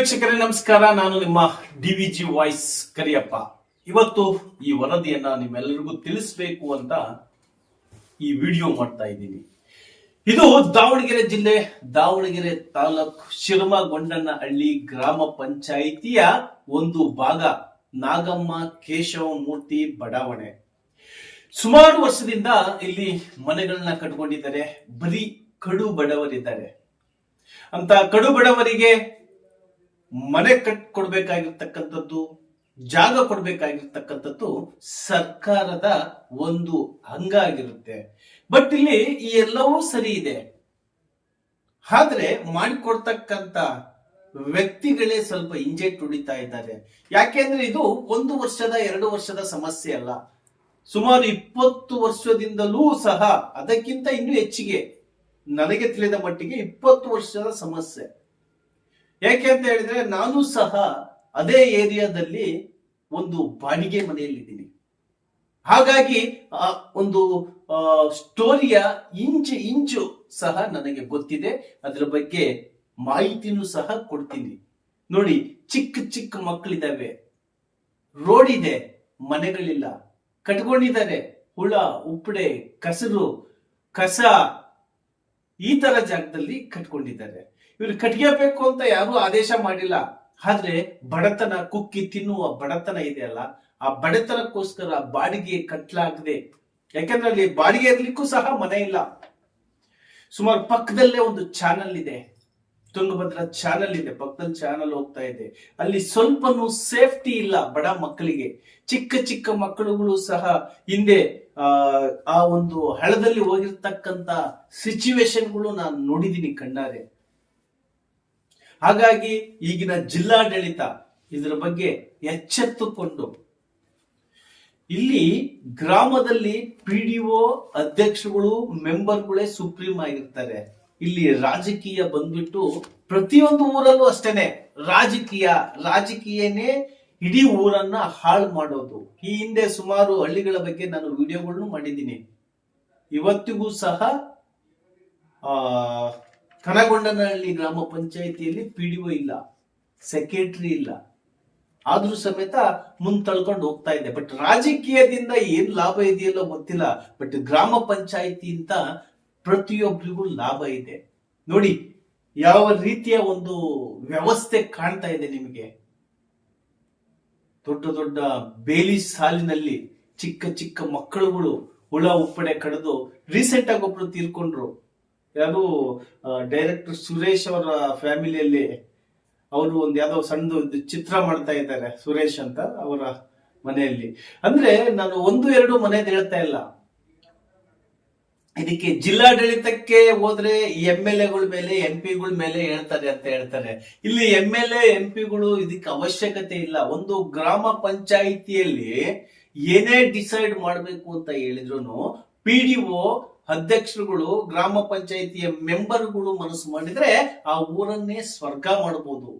ವೀಕ್ಷಕರೇ, ನಮಸ್ಕಾರ. ನಾನು ನಿಮ್ಮ D V G voice Kariyappa. ಇವತ್ತು ಈ ವರದಿಯನ್ನ ನಿಮ್ಮೆಲ್ಲರಿಗೂ ತಿಳಿಸ್ಬೇಕು ಅಂತ ಈ ವಿಡಿಯೋ ಮಾಡ್ತಾ ಇದ್ದೀನಿ. ಇದು ದಾವಣಗೆರೆ ಜಿಲ್ಲೆ, ದಾವಣಗೆರೆ ತಾಲೂಕು ಶಿರಮಗೊಂಡನಹಳ್ಳಿ ಗ್ರಾಮ ಪಂಚಾಯಿತಿಯ ಒಂದು ಭಾಗ, ನಾಗಮ್ಮ ಕೇಶವ ಮೂರ್ತಿ ಬಡಾವಣೆ. ಸುಮಾರು ವರ್ಷದಿಂದ ಇಲ್ಲಿ ಮನೆಗಳನ್ನ ಕಟ್ಕೊಂಡಿದ್ದಾರೆ. ಬರೀ ಕಡು ಬಡವರಿದ್ದಾರೆ. ಅಂತ ಕಡು ಬಡವರಿಗೆ ಮನೆ ಕಟ್ ಕೊಡ್ಬೇಕಾಗಿರ್ತಕ್ಕಂಥದ್ದು, ಜಾಗ ಕೊಡ್ಬೇಕಾಗಿರ್ತಕ್ಕಂಥದ್ದು ಸರ್ಕಾರದ ಒಂದು ಅಂಗ ಆಗಿರುತ್ತೆ. ಬಟ್ ಇಲ್ಲಿ ಈ ಎಲ್ಲವೂ ಸರಿ ಇದೆ. ಆದ್ರೆ ಮಾಡಿಕೊಡ್ತಕ್ಕಂತ ವ್ಯಕ್ತಿಗಳೇ ಸ್ವಲ್ಪ ಇಂಜೆಕ್ಟ್ ಹೊಡಿತಾ ಇದ್ದಾರೆ. ಯಾಕೆಂದ್ರೆ ಇದು ಒಂದು ವರ್ಷದ, ಎರಡು ವರ್ಷದ ಸಮಸ್ಯೆ ಅಲ್ಲ. ಸುಮಾರು ಇಪ್ಪತ್ತು ವರ್ಷದಿಂದಲೂ ಸಹ ಅದಕ್ಕಿಂತ ಇನ್ನೂ ಹೆಚ್ಚಿಗೆ, ನನಗೆ ತಿಳಿದ ಮಟ್ಟಿಗೆ ಇಪ್ಪತ್ತು ವರ್ಷದ ಸಮಸ್ಯೆ. ಯಾಕೆ ಅಂತ ಹೇಳಿದ್ರೆ ನಾನು ಸಹ ಅದೇ ಏರಿಯಾದಲ್ಲಿ ಒಂದು ಬಾಡಿಗೆ ಮನೆಯಲ್ಲಿದ್ದೀನಿ. ಹಾಗಾಗಿ, ಆ, ಒಂದು ಸ್ಟೋರಿಯ ಇಂಚು ಇಂಚು ಸಹ ನನಗೆ ಗೊತ್ತಿದೆ. ಅದರ ಬಗ್ಗೆ ಮಾಹಿತಿನೂ ಸಹ ಕೊಡ್ತೀನಿ. ನೋಡಿ, ಚಿಕ್ಕ ಚಿಕ್ಕ ಮಕ್ಕಳಿದ್ದಾವೆ. ರೋಡ್ ಇದೆ ಮನೆಗಳಿಲ್ಲ. ಕಟ್ಕೊಂಡಿದ್ದಾರೆ. ಹುಳ, ಉಪ್ಪಡೆ, ಕಸರು, ಕಸ ಈ ತರ ಜಾಗದಲ್ಲಿ ಕಟ್ಕೊಂಡಿದ್ದಾರೆ. ಇವ್ರು ಬೇಕು ಅಂತ ಯಾರು ಆದೇಶ ಮಾಡಿಲ್ಲ. ಆದ್ರೆ ಬಡತನ ಕುಕ್ಕಿ ತಿನ್ನುವ ಬಡತನ ಇದೆಯಲ್ಲ ಆ ಬಡತನಕ್ಕೋಸ್ಕರ ಬಾಡಿಗೆ ಕಟ್ಲಾಗದೆ. ಯಾಕೆಂದ್ರೆ ಅಲ್ಲಿ ಬಾಡಿಗೆ ಇರ್ಲಿಕ್ಕೂ ಸಹ ಮನೆ ಇಲ್ಲ. ಸುಮಾರು ಪಕ್ಕದಲ್ಲೇ ಒಂದು ಚಾನಲ್ ಇದೆ. ತುಂಗಭದ್ರಾ ಚಾನಲ್ ಇದೆ ಪಕ್ಕದಲ್ಲಿ ಚಾನಲ್ ಹೋಗ್ತಾ ಇದೆ. ಅಲ್ಲಿ ಸ್ವಲ್ಪನೂ ಸೇಫ್ಟಿ ಇಲ್ಲ ಬಡ ಮಕ್ಕಳಿಗೆ. ಚಿಕ್ಕ ಚಿಕ್ಕ ಮಕ್ಕಳುಗಳು ಸಹ ಹಿಂದೆ ಆ, ಆ ಒಂದು ಹಳದಲ್ಲಿ ಹೋಗಿರ್ತಕ್ಕಂತ ಸಿಚುವೇಶನ್ಗಳು ನಾನು ನೋಡಿದ್ದೀನಿ ಕಣ್ಣಾರೆ. ಹಾಗಾಗಿ ಈಗಿನ ಜಿಲ್ಲಾಡಳಿತ ಇದರ ಬಗ್ಗೆ ಎಚ್ಚೆತ್ತುಕೊಂಡು ಇಲ್ಲಿ ಗ್ರಾಮದಲ್ಲಿ ಪಿ ಡಿ ಒ ಅಧ್ಯಕ್ಷಗಳು ಮೆಂಬರ್ಗಳೇ ಸುಪ್ರೀಂ ಆಗಿರ್ತಾರೆ. ಇಲ್ಲಿ ರಾಜಕೀಯ ಬಂದ್ಬಿಟ್ಟು ಪ್ರತಿಯೊಂದು ಊರಲ್ಲೂ ಅಷ್ಟೇನೆ. ರಾಜಕೀಯ, ರಾಜಕೀಯನೇ ಇಡೀ ಊರನ್ನ ಹಾಳು ಮಾಡೋದು. ಈ ಹಿಂದೆ ಸುಮಾರು ಹಳ್ಳಿಗಳ ಬಗ್ಗೆ ನಾನು ವಿಡಿಯೋಗಳನ್ನು ಮಾಡಿದ್ದೀನಿ. ಇವತ್ತಿಗೂ ಸಹ, ಆ ಕನಗೊಂಡನಹಳ್ಳಿ ಗ್ರಾಮ ಪಂಚಾಯಿತಿಯಲ್ಲಿ ಪಿ ಡಿ ಒ ಇಲ್ಲ, ಸೆಕ್ರೆಟರಿ ಇಲ್ಲ. ಆದ್ರೂ ಸಮೇತ ಮುಂದ್ ತಳ್ಕೊಂಡು ಹೋಗ್ತಾ ಇದೆ. ಬಟ್ ರಾಜಕೀಯದಿಂದ ಏನ್ ಲಾಭ ಇದೆಯಲ್ಲೋ ಗೊತ್ತಿಲ್ಲ. ಬಟ್ ಗ್ರಾಮ ಪಂಚಾಯಿತಿ ಅಂತ ಪ್ರತಿಯೊಬ್ಬರಿಗೂ ಲಾಭ ಇದೆ. ನೋಡಿ, ಯಾವ ರೀತಿಯ ಒಂದು ವ್ಯವಸ್ಥೆ ಕಾಣ್ತಾ ಇದೆ ನಿಮಗೆ? ದೊಡ್ಡ ದೊಡ್ಡ ಬೇಲಿ ಸಾಲಿನಲ್ಲಿ ಚಿಕ್ಕ ಚಿಕ್ಕ ಮಕ್ಕಳುಗಳು ಹುಳ ಉಪ್ಪಡೆ ಕಡಿದು ರೀಸೆಂಟ್ ಆಗಿ ಒಬ್ರು ತೀರ್ಕೊಂಡ್ರು. ಯಾರು ಡೈರೆಕ್ಟರ್ ಸುರೇಶ್ ಅವರ ಫ್ಯಾಮಿಲಿಯಲ್ಲಿ ಅವರು ಒಂದು ಯಾವುದೋ ಸಣ್ಣದು ಚಿತ್ರ ಮಾಡ್ತಾ ಇದ್ದಾರೆ, ಸುರೇಶ್ ಅಂತ ಅವರ ಮನೆಯಲ್ಲಿ. ಅಂದ್ರೆ ನಾನು ಒಂದು, ಎರಡು ಮನೆದು ಹೇಳ್ತಾ ಇಲ್ಲ. ಇದಕ್ಕೆ ಜಿಲ್ಲಾಡಳಿತಕ್ಕೆ ಹೋದ್ರೆ ಎಂ ಎಲ್ ಎಗಳ ಮೇಲೆ, ಎಂ ಪಿಗಳ ಮೇಲೆ ಹೇಳ್ತಾರೆ ಅಂತ ಹೇಳ್ತಾರೆ. ಇಲ್ಲಿ ಎಂ ಎಲ್ ಎ, ಎಂ ಪಿಗಳು ಇದಕ್ಕೆ ಅವಶ್ಯಕತೆ ಇಲ್ಲ. ಒಂದು ಗ್ರಾಮ ಪಂಚಾಯಿತಿಯಲ್ಲಿ ಏನೇ ಡಿಸೈಡ್ ಮಾಡಬೇಕು ಅಂತ ಹೇಳಿದ್ರು ಪಿ ಡಿ ಒ ಅಧ್ಯಕ್ಷರುಗಳು, ಗ್ರಾಮ ಪಂಚಾಯಿತಿಯ ಮೆಂಬರ್ಗಳು ಮನಸ್ಸು ಮಾಡಿದ್ರೆ ಆ ಊರನ್ನೇ ಸ್ವರ್ಗ ಮಾಡಬಹುದು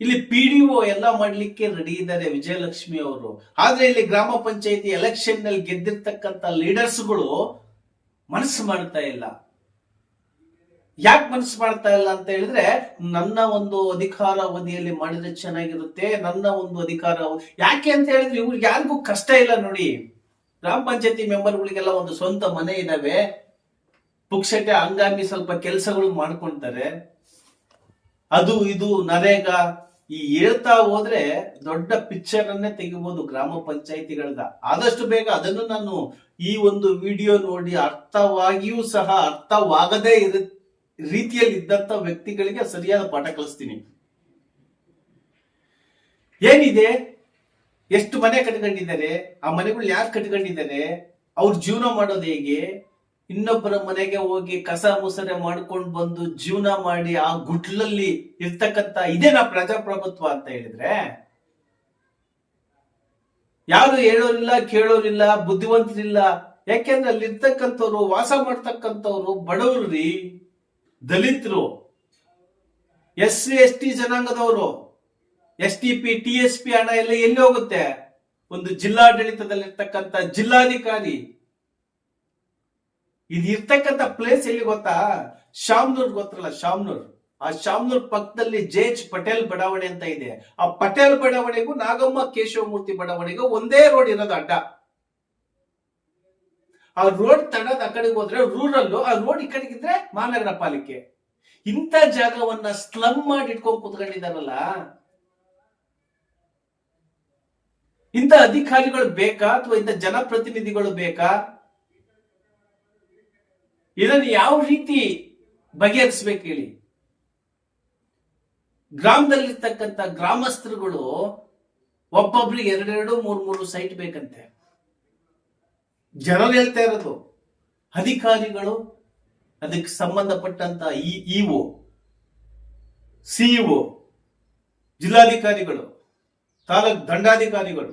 ಇಲ್ಲಿ ಪಿ ಡಿ ಒ ಎಲ್ಲ ಮಾಡ್ಲಿಕ್ಕೆ ರೆಡಿ ಇದ್ದಾರೆ ವಿಜಯಲಕ್ಷ್ಮಿ ಅವರು. ಆದ್ರೆ ಇಲ್ಲಿ ಗ್ರಾಮ ಪಂಚಾಯಿತಿ ಎಲೆಕ್ಷನ್ನಲ್ಲಿ ಗೆದ್ದಿರ್ತಕ್ಕಂಥ ಲೀಡರ್ಸ್ಗಳು ಮನಸ್ಸು ಮಾಡ್ತಾ ಇಲ್ಲ. ಯಾಕೆ ಮನಸ್ಸು ಮಾಡ್ತಾ ಇಲ್ಲ ಅಂತ ಹೇಳಿದ್ರೆ, ನನ್ನ ಒಂದು ಅಧಿಕಾರ ಅವಧಿಯಲ್ಲಿ ಮಾಡಿದ್ರೆ ಚೆನ್ನಾಗಿರುತ್ತೆ, ನನ್ನ ಒಂದು ಅಧಿಕಾರ ಯಾಕೆ ಅಂತ ಹೇಳಿದ್ರೆ ಇವ್ರಿಗೆ ಯಾರಿಗೂ ಕಷ್ಟ ಇಲ್ಲ ನೋಡಿ. ಗ್ರಾಮ ಪಂಚಾಯತಿ ಮೆಂಬರ್ಗಳಿಗೆಲ್ಲ ಒಂದು ಸ್ವಂತ ಮನೆ ಇದಾವೆ. ಪುಕ್ಷಟೆ ಹಂಗಾಗಿ ಸ್ವಲ್ಪ ಕೆಲಸಗಳು ಮಾಡ್ಕೊಂತಾರೆ. ಅದು ಇದು ನರೇಗಾ. ಈ ಹೇಳ್ತಾ ಹೋದ್ರೆ ದೊಡ್ಡ ಪಿಕ್ಚರ್ ಅನ್ನೇ ತೆಗಿಬಹುದು ಗ್ರಾಮ ಪಂಚಾಯಿತಿಗಳದ. ಆದಷ್ಟು ಬೇಗ ಅದನ್ನು ನಾನು ಈ ಒಂದು ವಿಡಿಯೋ ನೋಡಿ ಅರ್ಥವಾಗಿಯೂ ಸಹ ಅರ್ಥವಾಗದೇ ಇರ ರೀತಿಯಲ್ಲಿ ಇದ್ದಂತ ವ್ಯಕ್ತಿಗಳಿಗೆ ಸರಿಯಾದ ಪಾಠ ಕಲಿಸ್ತೀನಿ. ಏನಿದೆ? ಎಷ್ಟು ಮನೆ ಕಟ್ಕೊಂಡಿದ್ದಾರೆ, ಆ ಮನೆಗಳು ಯಾರು ಕಟ್ಕೊಂಡಿದ್ದಾರೆ, ಅವ್ರ ಜೀವನ ಮಾಡೋದು ಹೇಗೆ? ಇನ್ನೊಬ್ಬರ ಮನೆಗೆ ಹೋಗಿ ಕಸ ಮುಸರೆ ಮಾಡ್ಕೊಂಡು ಬಂದು ಜೀವನ ಮಾಡಿ ಆ ಗುಟ್ಲಲ್ಲಿ ಇರ್ತಕ್ಕಂತ ಇದೇನಾ ಪ್ರಜಾಪ್ರಭುತ್ವ ಅಂತ ಹೇಳಿದ್ರೆ, ಯಾರು ಹೇಳೋರಿಲ್ಲ, ಕೇಳೋರಿಲ್ಲ, ಬುದ್ಧಿವಂತರಿಲ್ಲ, ಯಾಕೆಂದ್ರೆ ಅಲ್ಲಿ ಇರ್ತಕ್ಕಂಥವ್ರು ವಾಸ ಮಾಡ್ತಕ್ಕಂಥವ್ರು ಬಡವರು ರೀ, ದಲಿತರು, ಎಸ್ ಸಿ, ಎಸ್ ಟಿ ಜನಾಂಗದವರು. S T P, T S P ಹಣ ಎಲ್ಲ ಎಲ್ಲಿ ಹೋಗುತ್ತೆ? ಒಂದು ಜಿಲ್ಲಾಡಳಿತದಲ್ಲಿರ್ತಕ್ಕಂಥ ಜಿಲ್ಲಾಧಿಕಾರಿ. ಇದು ಇರ್ತಕ್ಕಂಥ ಪ್ಲೇಸ್ ಎಲ್ಲಿ ಗೊತ್ತಾ? ಶಾಮ್ನೂರ್ ಗೊತ್ತಲ್ಲ, ಶಾಮ್ನೂರ್. ಆ ಶಾಮ್ನೂರ್ ಪಕ್ಕದಲ್ಲಿ ಜೆ ಎಚ್ ಪಟೇಲ್ ಬಡಾವಣೆ ಅಂತ ಇದೆ. ಆ ಪಟೇಲ್ ಬಡಾವಣೆಗೂ ನಾಗಮ್ಮ ಕೇಶವಮೂರ್ತಿ ಬಡಾವಣೆಗೂ ಒಂದೇ ರೋಡ್ ಇರೋದು ಅಡ್ಡ. ಆ ರೋಡ್ ತಡದ ಆ ಕಡೆಗೆ ಹೋದ್ರೆ ರೂರಲ್ ಆ ರೋಡ್ ಈ ಕಡೆಗಿದ್ರೆ ಮಹಾನಗರ ಪಾಲಿಕೆ. ಇಂಥ ಜಾಗವನ್ನ ಸ್ಲಮ್ ಮಾಡಿ ಇಟ್ಕೊಂಡು ಕುತ್ಕೊಂಡಿದಾರಲ್ಲ ಇಂಥ ಅಧಿಕಾರಿಗಳು ಬೇಕಾ ಅಥವಾ ಇಂಥ ಜನಪ್ರತಿನಿಧಿಗಳು ಬೇಕಾ? ಇದನ್ನು ಯಾವ ರೀತಿ ಬಗೆಹರಿಸ್ಬೇಕು ಹೇಳಿ? ಗ್ರಾಮದಲ್ಲಿರ್ತಕ್ಕಂಥ ಗ್ರಾಮಸ್ಥರುಗಳು ಒಬ್ಬೊಬ್ರಿಗೆ ಎರಡೆರಡು, ಮೂರ್, ಮೂರು ಸೈಟ್ ಬೇಕಂತೆ. ಜನರು ಹೇಳ್ತಾ ಇರೋದು, ಅಧಿಕಾರಿಗಳು, ಅದಕ್ಕೆ ಸಂಬಂಧಪಟ್ಟಂತ ಇಒ ಸಿಇಒ ಜಿಲ್ಲಾಧಿಕಾರಿಗಳು. ತಾಲೂಕ್ ದಂಡಾಧಿಕಾರಿಗಳು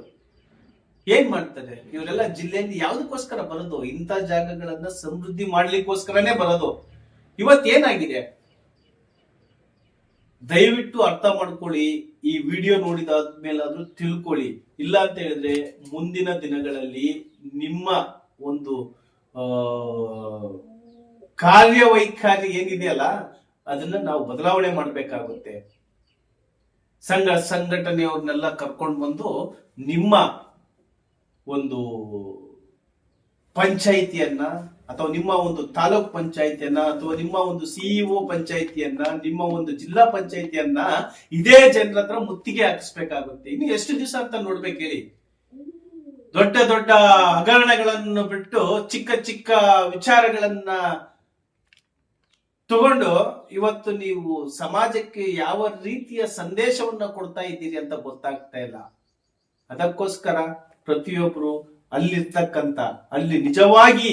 ಏನ್ ಮಾಡ್ತಾರೆ? ಇವರೆಲ್ಲ ಜಿಲ್ಲೆಯಿಂದ ಯಾವ್ದಕ್ಕೋಸ್ಕರ ಬರೋದು? ಇಂಥ ಜಾಗಗಳನ್ನ ಸಮೃದ್ಧಿ ಮಾಡ್ಲಿಕ್ಕೋಸ್ಕರನೇ ಬರೋದು. ಇವತ್ತೇನಾಗಿದೆ? ದಯವಿಟ್ಟು ಅರ್ಥ ಮಾಡ್ಕೊಳ್ಳಿ, ಈ ವಿಡಿಯೋ ನೋಡಿದಾದ್ಮೇಲಾದ್ರೂ ತಿಳ್ಕೊಳ್ಳಿ. ಇಲ್ಲ ಅಂತ ಹೇಳಿದ್ರೆ ಮುಂದಿನ ದಿನಗಳಲ್ಲಿ ನಿಮ್ಮ ಒಂದು ಕಾರ್ಯವೈಖರಿ ಏನಿದೆಯಲ್ಲ, ಅದನ್ನ ನಾವು ಬದಲಾವಣೆ ಮಾಡಬೇಕಾಗುತ್ತೆ. ಸಂಘ ಸಂಘಟನೆಯವ್ರನ್ನೆಲ್ಲ ಕರ್ಕೊಂಡು ಬಂದು ನಿಮ್ಮ ಒಂದು ಪಂಚಾಯಿತಿಯನ್ನ ಅಥವಾ ನಿಮ್ಮ ಒಂದು ತಾಲೂಕ್ ಪಂಚಾಯಿತಿಯನ್ನ ಅಥವಾ ನಿಮ್ಮ ಒಂದು ಸಿಇಒ ಪಂಚಾಯಿತಿಯನ್ನ, ನಿಮ್ಮ ಒಂದು ಜಿಲ್ಲಾ ಪಂಚಾಯಿತಿಯನ್ನ ಇದೇ ಜನರ ಹತ್ರ ಮುತ್ತಿಗೆ ಹಾಕಿಸ್ಬೇಕಾಗುತ್ತೆ. ಇನ್ನು ಎಷ್ಟು ದಿವಸ ಅಂತ ನೋಡ್ಬೇಕು ಹೇಳಿ. ದೊಡ್ಡ ದೊಡ್ಡ ಹಗರಣಗಳನ್ನು ಬಿಟ್ಟು ಚಿಕ್ಕ ಚಿಕ್ಕ ವಿಚಾರಗಳನ್ನ ತಗೊಂಡು ಇವತ್ತು ನೀವು ಸಮಾಜಕ್ಕೆ ಯಾವ ರೀತಿಯ ಸಂದೇಶವನ್ನ ಕೊಡ್ತಾ ಇದ್ದೀರಿ ಅಂತ ಗೊತ್ತಾಗ್ತಾ ಇಲ್ಲ. ಅದಕ್ಕೋಸ್ಕರ ಪ್ರತಿಯೊಬ್ರು ಅಲ್ಲಿರ್ತಕ್ಕಂತ ಅಲ್ಲಿ ನಿಜವಾಗಿ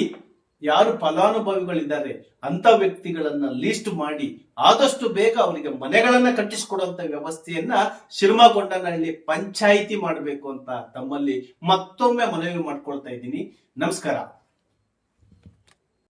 ಯಾರು ಫಲಾನುಭವಿಗಳಿದ್ದಾರೆ ಅಂತ ವ್ಯಕ್ತಿಗಳನ್ನ ಲೀಸ್ಟ್ ಮಾಡಿ ಆದಷ್ಟು ಬೇಗ ಅವರಿಗೆ ಮನೆಗಳನ್ನ ಕಟ್ಟಿಸಿಕೊಡುವಂತ ವ್ಯವಸ್ಥೆಯನ್ನ ಶಿರ್ಮಗೊಂಡನಹಳ್ಳಿ ಪಂಚಾಯಿತಿ ಮಾಡಬೇಕು ಅಂತ ತಮ್ಮಲ್ಲಿ ಮತ್ತೊಮ್ಮೆ ಮನವಿ ಮಾಡ್ಕೊಳ್ತಾ ಇದ್ದೀನಿ. ನಮಸ್ಕಾರ.